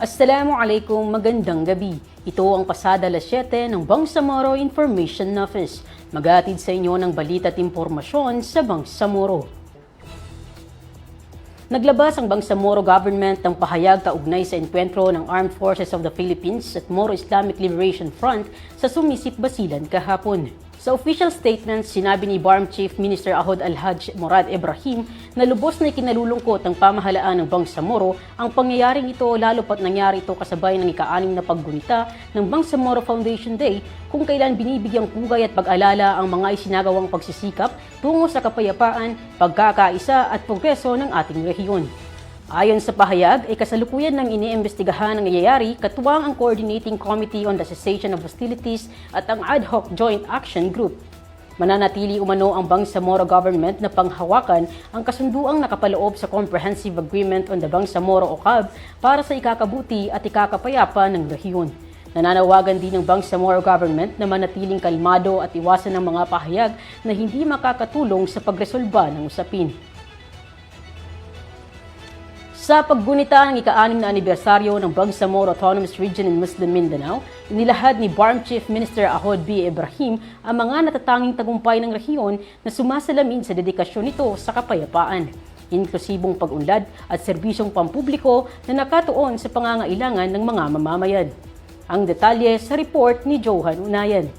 Assalamualaikum, magandang gabi. Ito ang pasada alas 7 ng Bangsamoro Information Office. Magatid sa inyo ng balita at impormasyon sa Bangsamoro. Naglabas ang Bangsamoro government ng pahayag kaugnay sa enkwentro ng Armed Forces of the Philippines at Moro Islamic Liberation Front sa Sumisip Basilan kahapon. Sa official statement, sinabi ni BARM Chief Minister Ahod Al-Hajj Murad Ibrahim na lubos na ikinalulungkot ng pamahalaan ng Bangsamoro ang pangyayaring ito lalo pat nangyari ito kasabay ng ika-anim na paggunita ng Bangsamoro Foundation Day kung kailan binibigyang pugay at pag-alala ang mga isinagawang pagsisikap tungo sa kapayapaan, pagkakaisa at progreso ng ating rehiyon. Ayon sa pahayag, ay kasalukuyan ng iniimbestigahan ang nangyayari katuwang ang Coordinating Committee on the Cessation of Hostilities at ang Ad Hoc Joint Action Group. Mananatili umano ang Bangsamoro government na panghawakan ang kasunduang nakapaloob sa Comprehensive Agreement on the Bangsamoro OCAB para sa ikakabuti at ikakapayapa ng rehiyon. Nananawagan din ng Bangsamoro government na manatiling kalmado at iwasan ng mga pahayag na hindi makakatulong sa pagresolba ng usapin. Sa paggunita ng ika-anim na anibersaryo ng Bangsamoro Autonomous Region in Muslim Mindanao, inilahad ni BARM Chief Minister Ahod B. Ibrahim ang mga natatanging tagumpay ng rehiyon na sumasalamin sa dedikasyon nito sa kapayapaan, inklusibong pag-unlad at serbisyong pampubliko na nakatuon sa pangangailangan ng mga mamamayan. Ang detalye sa report ni Johan Unayan.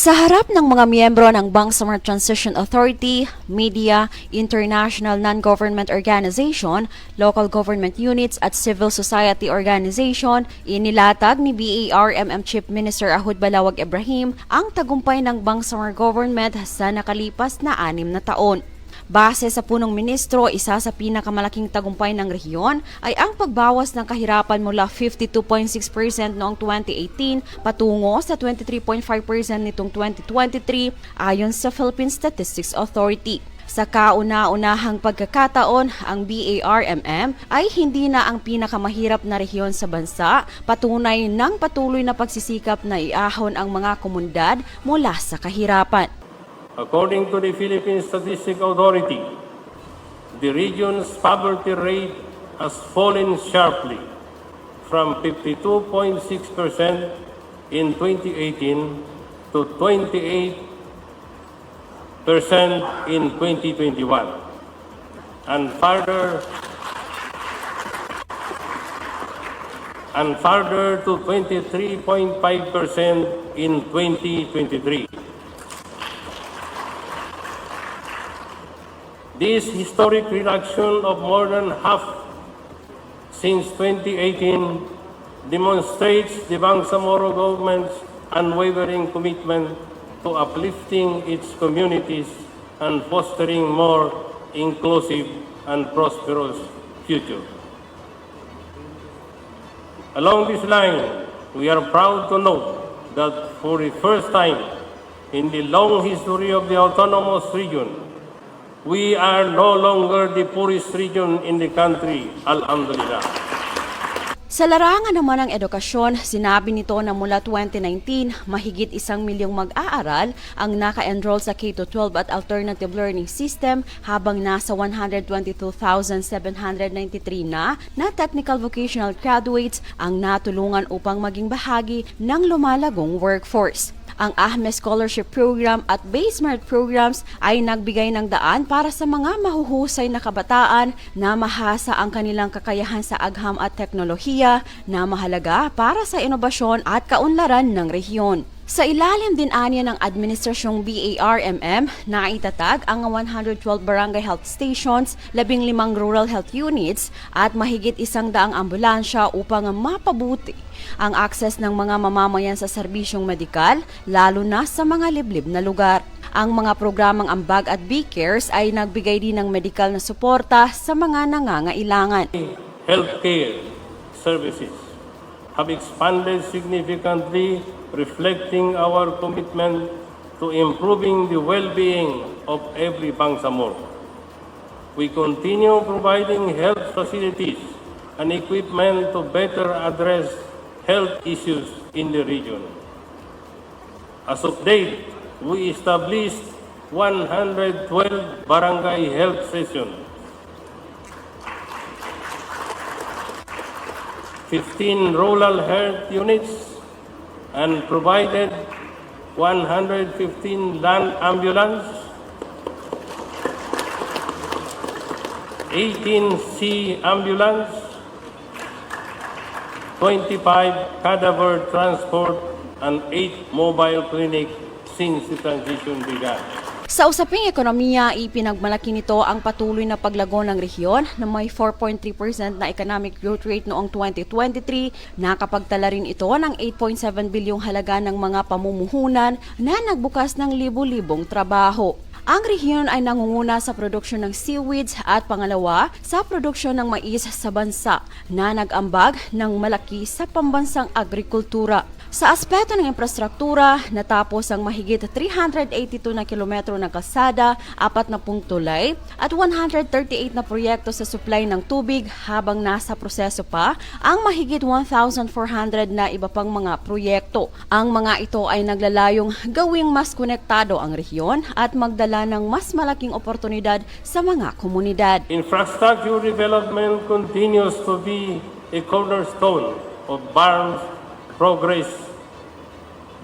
Sa harap ng mga miyembro ng Bangsamoro Transition Authority, media, international non-government organization, local government units at civil society organization, inilatag ni BARMM Chief Minister Ahud Balawag Ibrahim ang tagumpay ng Bangsamoro government sa nakalipas na anim na taon. Base sa punong ministro, isa sa pinakamalaking tagumpay ng rehiyon ay ang pagbawas ng kahirapan mula 52.6% noong 2018 patungo sa 23.5% nitong 2023 ayon sa Philippine Statistics Authority. Sa kauna-unahang pagkakataon, ang BARMM ay hindi na ang pinakamahirap na rehiyon sa bansa, patunay ng patuloy na pagsisikap na iahon ang mga komunidad mula sa kahirapan. According to the Philippine Statistics Authority, the region's poverty rate has fallen sharply from 52.6% in 2018 to 28% in 2021, and further and further to 23.5% in 2023. This historic reduction of more than half since 2018 demonstrates the Bangsamoro government's unwavering commitment to uplifting its communities and fostering more inclusive and prosperous future. Along this line, we are proud to note that for the first time in the long history of the autonomous region, we are no longer the poorest region in the country, Alhamdulillah. Sa larangan naman ng edukasyon, sinabi nito na mula 2019, mahigit isang milyong mag-aaral ang naka-enroll sa K-12 at alternative learning system habang nasa 122,793 na na technical vocational graduates ang natulungan upang maging bahagi ng lumalagong workforce. Ang AHME Scholarship Program at Base Merit Programs ay nagbigay ng daan para sa mga mahuhusay na kabataan na mahasa ang kanilang kakayahan sa agham at teknolohiya na mahalaga para sa inobasyon at kaunlaran ng rehiyon. Sa ilalim din anya ng Administrasyong BARMM, naitatag ang 112 barangay health stations, 15 rural health units at mahigit isang daang ambulansya upang mapabuti ang akses ng mga mamamayan sa serbisyong medikal, lalo na sa mga liblib na lugar. Ang mga programang Ambag at B-Cares ay nagbigay din ng medikal na suporta sa mga nangangailangan. Healthcare services have expanded significantly, reflecting our commitment to improving the well-being of every Bangsamoro. We continue providing health facilities and equipment to better address health issues in the region. As of date, we established 112 barangay health sessions 15 rural health units, and provided 115 land ambulance, 18 sea ambulance, 25 cadaver transport, and 8 mobile clinic since the transition began. Sa usaping ekonomiya, ipinagmalaki nito ang patuloy na paglago ng rehiyon na may 4.3% na economic growth rate noong 2023. Nakapagtala rin ito ng 8.7 bilyong halaga ng mga pamumuhunan na nagbukas ng libu-libong trabaho. Ang rehiyon ay nangunguna sa produksyon ng seaweeds at pangalawa sa produksyon ng mais sa bansa na nag-ambag ng malaki sa pambansang agrikultura. Sa aspeto ng infrastruktura, natapos ang mahigit 382 na kilometro ng kalsada, apat na pung tulay, at 138 na proyekto sa supply ng tubig habang nasa proseso pa ang mahigit 1,400 na iba pang mga proyekto. Ang mga ito ay naglalayong gawing mas konektado ang rehiyon at magdala ng mas malaking oportunidad sa mga komunidad. Infrastructure development continues to be a cornerstone of BARM's progress,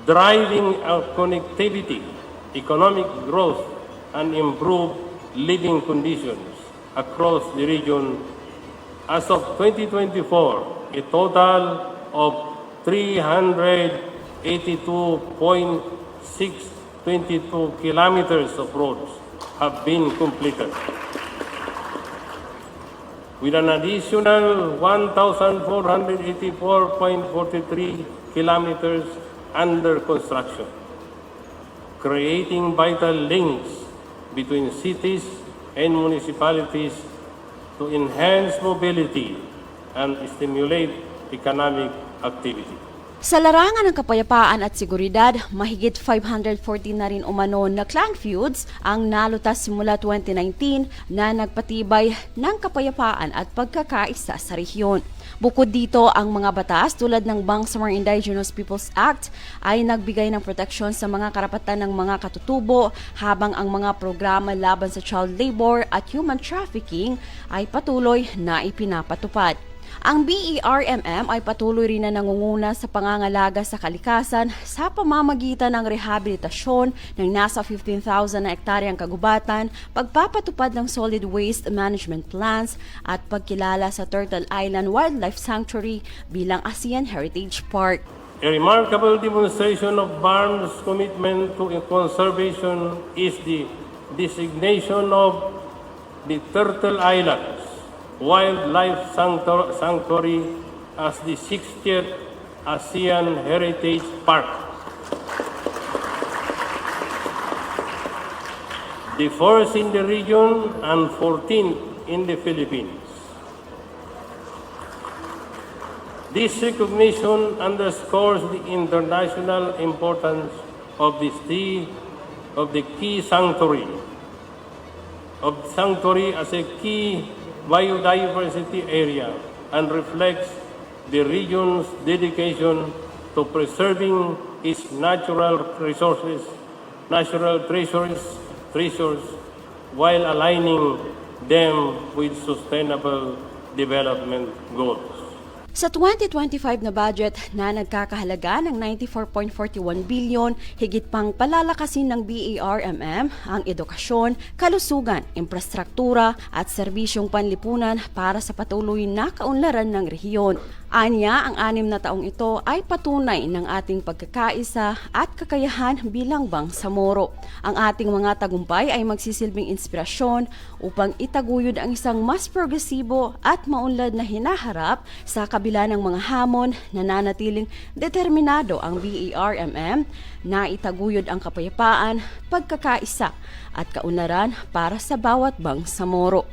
driving our connectivity, economic growth, and improved living conditions across the region. As of 2024, a total of 382.622 kilometers of roads have been completed with an additional 1,484.43 kilometers under construction, creating vital links between cities and municipalities to enhance mobility and stimulate economic activity. Sa larangan ng kapayapaan at seguridad, mahigit 540 na rin umano na clan feuds ang nalutas simula 2019 na nagpatibay ng kapayapaan at pagkakaisa sa rehiyon. Bukod dito, ang mga batas tulad ng Bangsamoro Indigenous Peoples Act ay nagbigay ng proteksyon sa mga karapatan ng mga katutubo habang ang mga programa laban sa child labor at human trafficking ay patuloy na ipinapatupad. Ang BERMM ay patuloy rin na nangunguna sa pangangalaga sa kalikasan sa pamamagitan ng rehabilitasyon ng nasa 15,000 na ektaryang kagubatan, pagpapatupad ng solid waste management plans at pagkilala sa Turtle Island Wildlife Sanctuary bilang ASEAN Heritage Park. A remarkable demonstration of BARM's commitment to conservation is the designation of the Turtle Islands Wildlife Sanctuary as the 60th ASEAN Heritage Park. The first in the region and 14th in the Philippines. This recognition underscores the international importance of this key, of the key sanctuary, of sanctuary as a key biodiversity area and reflects the region's dedication to preserving its natural resources, natural treasures, treasures, while aligning them with sustainable development goals. Sa 2025 na budget na nagkakahalaga ng 94.41 bilyon, higit pang palalakasin ng BARMM ang edukasyon, kalusugan, infrastruktura at serbisyong panlipunan para sa patuloy na kaunlaran ng rehiyon. Anya, ang anim na taong ito ay patunay ng ating pagkakaisa at kakayahan bilang Bangsamoro. Ang ating mga tagumpay ay magsisilbing inspirasyon upang itaguyod ang isang mas progresibo at maunlad na hinaharap sa kabila ng mga hamon na nanatiling determinado ang BARMM na itaguyod ang kapayapaan, pagkakaisa at kaunlaran para sa bawat Bangsamoro.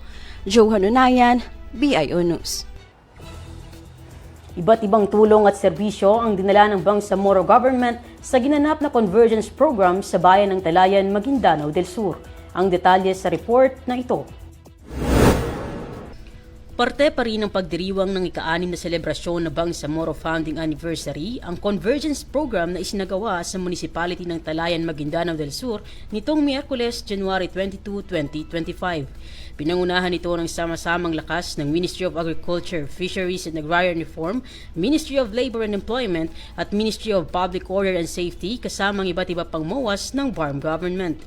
Johan Unayan, BIO News. Iba't ibang tulong at serbisyo ang dinala ng Bangsamoro Government sa ginanap na convergence program sa bayan ng Talayan, Maguindanao del Sur. Ang detalye sa report na ito. Parte pa rin ng pagdiriwang ng ika-anim na selebrasyon ng Bangsamoro Founding Anniversary ang Convergence Program na isinagawa sa Municipality ng Talayan, Maguindanao del Sur nitong Miyerkules, January 22, 2025. Pinangunahan ito ng sama-samang lakas ng Ministry of Agriculture, Fisheries and Agrarian Reform, Ministry of Labor and Employment at Ministry of Public Order and Safety kasamang iba't iba pang MOAs ng BARM government.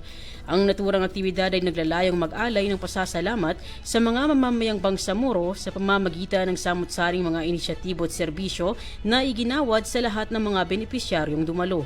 Ang naturang aktibidad ay naglalayong mag-alay ng pasasalamat sa mga mamamayang Bangsamoro sa pamamagitan ng samut-saring mga inisyatibo at serbisyo na iginawad sa lahat ng mga benepisyaryong dumalo.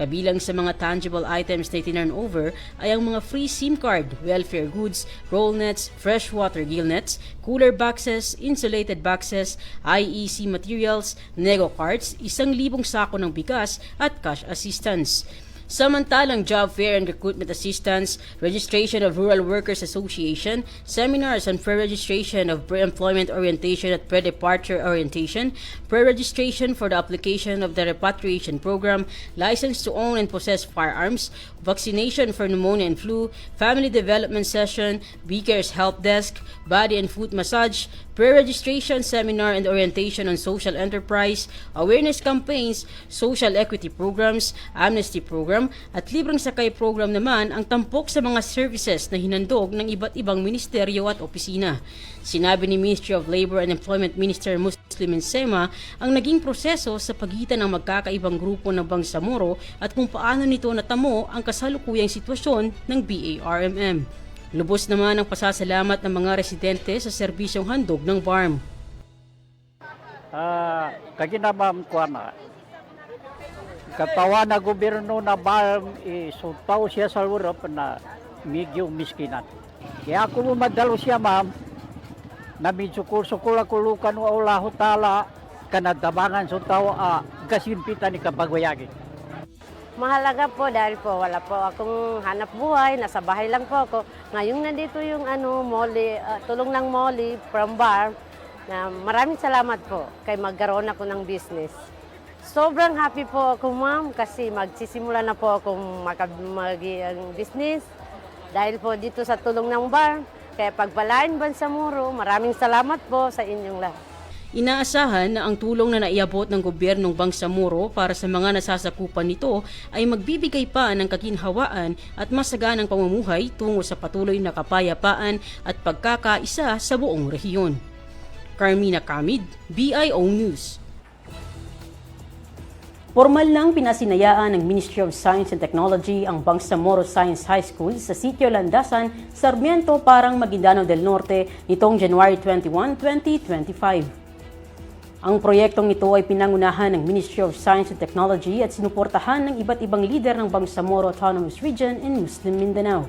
Kabilang sa mga tangible items na itinurn over ay ang mga free SIM card, welfare goods, roll nets, freshwater gill nets, cooler boxes, insulated boxes, IEC materials, nego cards, isang libong sako ng bigas at cash assistance. Samantalang job fair and recruitment assistance, registration of Rural Workers Association, seminars on pre-registration of pre-employment orientation at pre-departure orientation, pre-registration for the application of the repatriation program, license to own and possess firearms, vaccination for pneumonia and flu, family development session, Beaker's help desk, body and foot massage, pre-registration seminar and orientation on social enterprise, awareness campaigns, social equity programs, amnesty program, at libreng sakay program naman ang tampok sa mga services na hinandog ng iba't ibang ministeryo at opisina. Sinabi ni Ministry of Labor and Employment Minister Muslim Sema ang naging proseso sa pagitan ng magkakaibang grupo ng Bangsamoro at kung paano nito natamo ang kasalukuyang sitwasyon ng BARMM. Lubos naman ang pasasalamat ng mga residente sa serbisyong handog ng BARM. Ah, kaginamam ko na. Katawa na gobyerno na ba isuntaw siya sa Europe na medyo miskinan. Kaya ako madalo siya ma'am na medyo sukul ako lukan wa ula hutala kanadabangan suntaw a gasimpitan ni kabagwayagi. Mahalaga po dahil po wala po akong hanap buhay, nasa bahay lang po ako. Ngayong nandito yung ano, Molly, ah, tulong ng Molly from bar, na maraming salamat po kay magkaroon ako ng business. Sobrang happy po ako ma'am kasi magsisimula na po akong mag, mag ang business dahil po dito sa tulong ng bar. Kaya pagpalain Bansamuro, maraming salamat po sa inyong lahat. Inaasahan na ang tulong na naiabot ng gobyernong Bangsamoro para sa mga nasasakupan nito ay magbibigay pa ng kaginhawaan at masaganang pamumuhay tungo sa patuloy na kapayapaan at pagkakaisa sa buong rehiyon. Carmina Kamid, BIO News. Formal nang pinasinayaan ng Ministry of Science and Technology ang Bangsamoro Science High School sa Sitio Landasan, Sarmiento, Parang Maguindanao del Norte nitong January 21, 2025. Ang proyektong ito ay pinangunahan ng Ministry of Science and Technology at sinuportahan ng iba't ibang lider ng Bangsamoro Autonomous Region in Muslim Mindanao.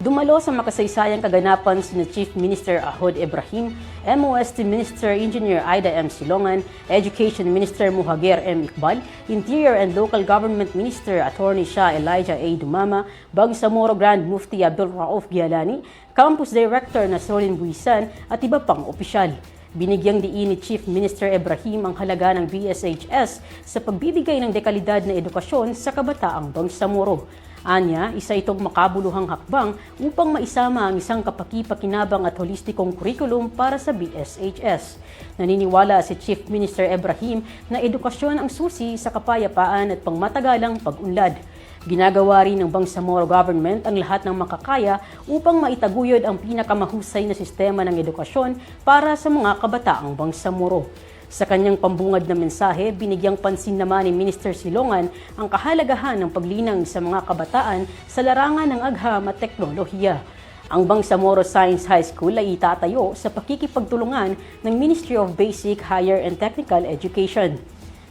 Dumalo sa makasaysayang kaganapan sina Chief Minister Ahod Ibrahim, MOST Minister Engineer Aida M. Silongan, Education Minister Muhager M. Iqbal, Interior and Local Government Minister Attorney Shah Elijah A. Dumama, Bangsamoro Grand Mufti Abdul Rauf Gialani, Campus Director Nasrolin Buisan at iba pang opisyal. Binigyang diin ni Chief Minister Ibrahim ang halaga ng BSHS sa pagbibigay ng dekalidad na edukasyon sa kabataang Bangsamoro. Anya, isa itong makabuluhang hakbang upang maisama ang isang kapaki-pakinabang at holistikong kurikulum para sa BSHS. Naniniwala si Chief Minister Ibrahim na edukasyon ang susi sa kapayapaan at pangmatagalang pag-unlad. Ginagawa rin ng Bangsamoro government ang lahat ng makakaya upang maitaguyod ang pinakamahusay na sistema ng edukasyon para sa mga kabataang Bangsamoro. Sa kanyang pambungad na mensahe, binigyang pansin naman ni Minister Silongan ang kahalagahan ng paglinang sa mga kabataan sa larangan ng agham at teknolohiya. Ang Bangsamoro Science High School ay itatayo sa pakikipagtulungan ng Ministry of Basic, Higher and Technical Education.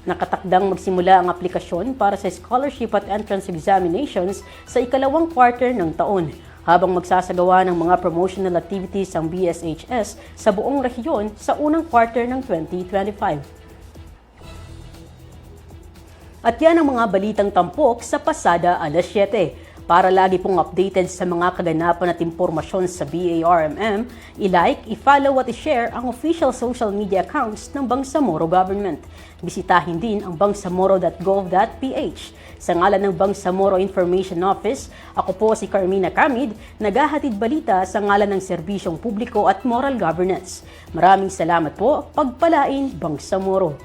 Nakatakdang magsimula ang aplikasyon para sa scholarship at entrance examinations sa ikalawang quarter ng taon, habang magsasagawa ng mga promotional activities ang BSHS sa buong rehiyon sa unang quarter ng 2025. At yan ang mga balitang tampok sa pasada alas 7. Para lagi pong updated sa mga kaganapan at impormasyon sa BARMM, i-like, i-follow at i-share ang official social media accounts ng Bangsamoro Government. Bisitahin din ang bangsamoro.gov.ph. Sa ngalan ng Bangsamoro Information Office, ako po si Carmina Camid, naghahatid balita sa ngalan ng serbisyong publiko at moral governance. Maraming salamat po, pagpalain Bangsamoro.